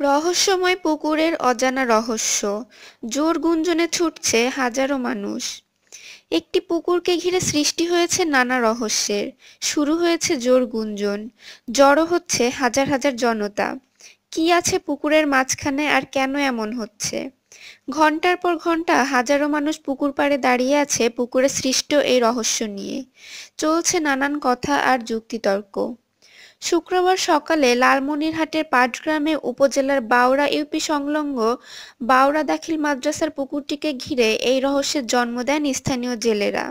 রহস্যময় পুকুরের অজানা রহস্য। জোর গুঞ্জনে ছুটছে হাজারো মানুষ। একটি পুকুরকে ঘিরে সৃষ্টি হয়েছে নানা রহস্যের। শুরু হয়েছে জোর গুঞ্জন। জড়ো হচ্ছে হাজার হাজার জনতা। কি আছে পুকুরের মাঝখানে আর কেন এমন হচ্ছে? ঘণ্টার পর ঘণ্টা হাজারো মানুষ পুকুর পাড়ে দাঁড়িয়ে আছে পুকুরে সৃষ্ট এই রহস্য নিয়ে। চলছে নানান কথা আর যুক্তিতর্ক। শুক্রবার সকালে লালমনিরহাটের পাটগ্রামে উপজেলার বাউড়া ইউপি সংলগ্ন বাউড়া দাখিল মাদ্রাসার পুকুরটিকে ঘিরে এই রহস্যের জন্ম দেন স্থানীয় জেলেরা।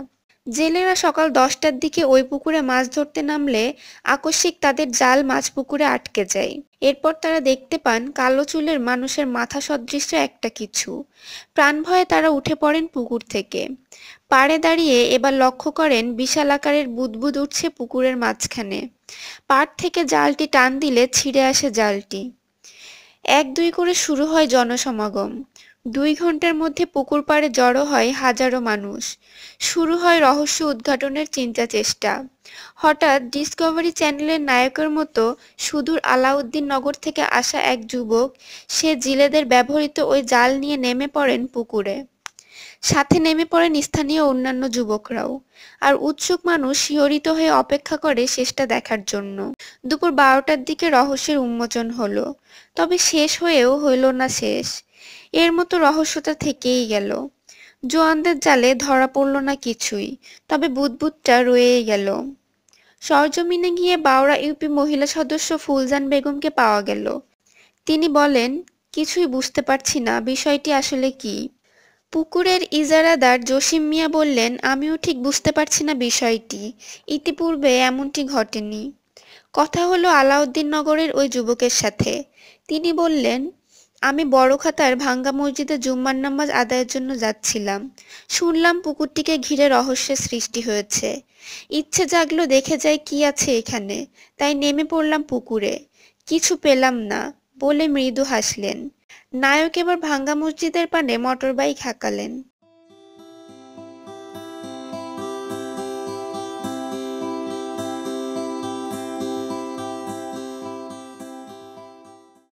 জেলেরা সকাল দশটার দিকে ওই পুকুরে মাছ ধরতে নামলে আকস্মিক তাদের জাল মাছ পুকুরে আটকে যায়। এরপর তারা দেখতে পান কালো চুলের মানুষের মাথা সদৃশ্য একটা কিছু। প্রাণ ভয়ে তারা উঠে পড়েন পুকুর থেকে। পাড়ে দাঁড়িয়ে এবার লক্ষ্য করেন বিশাল আকারের বুদবুদ উঠছে পুকুরের মাঝখানে। পাড় থেকে জালটি টান দিলে ছিঁড়ে আসে জালটি। এক দুই করে শুরু হয় জনসমাগম। দুই ঘণ্টার মধ্যে পুকুর পাড়ে জড়ো হয় হাজারো মানুষ। শুরু হয় রহস্য উদ্ঘাটনের চিন্তা চেষ্টা। হঠাৎ ডিসকভারি চ্যানেলের নায়কের মতো সুদূর আলাউদ্দিন নগর থেকে আসা এক যুবক, সে জিলেদের ব্যবহৃত ওই জাল নিয়ে নেমে পড়েন পুকুরে। সাথে নেমে পড়েন স্থানীয় অন্যান্য যুবকরাও। আর উৎসুক মানুষ শিহরিত হয়ে অপেক্ষা করে শেষটা দেখার জন্য। দুপুর বারোটার দিকে রহস্যের উন্মোচন হলো। তবে শেষ হয়েও হইল না শেষ। এর মতো রহস্যটা থেকেই গেল। জোয়ানদের জালে ধরা পড়ল না কিছুই, তবে বুদবুদটা রয়েই গেল। সরজমিনে গিয়ে বাউড়া ইউপি মহিলা সদস্য ফুলজান বেগমকে পাওয়া গেল। তিনি বলেন, কিছুই বুঝতে পারছি না, বিষয়টি আসলে কি? পুকুরের ইজারাদার জসিম মিয়া বললেন, আমিও ঠিক বুঝতে পারছি না বিষয়টি। ইতিপূর্বে এমনটি ঘটেনি। কথা হলো আলাউদ্দিন নগরের ওই যুবকের সাথে। তিনি বললেন, আমি বড় খাতার ভাঙ্গা মসজিদে জুম্মার নামাজ আদায়ের জন্য যাচ্ছিলাম। শুনলাম পুকুরটিকে ঘিরে রহস্যের সৃষ্টি হয়েছে। ইচ্ছে জাগলো দেখে যাই কি আছে এখানে। তাই নেমে পড়লাম পুকুরে। কিছু পেলাম না বলে মৃদু হাসলেন। নায়ক এবার ভাঙ্গা মসজিদের পানে মোটরবাইক হাঁকালেন।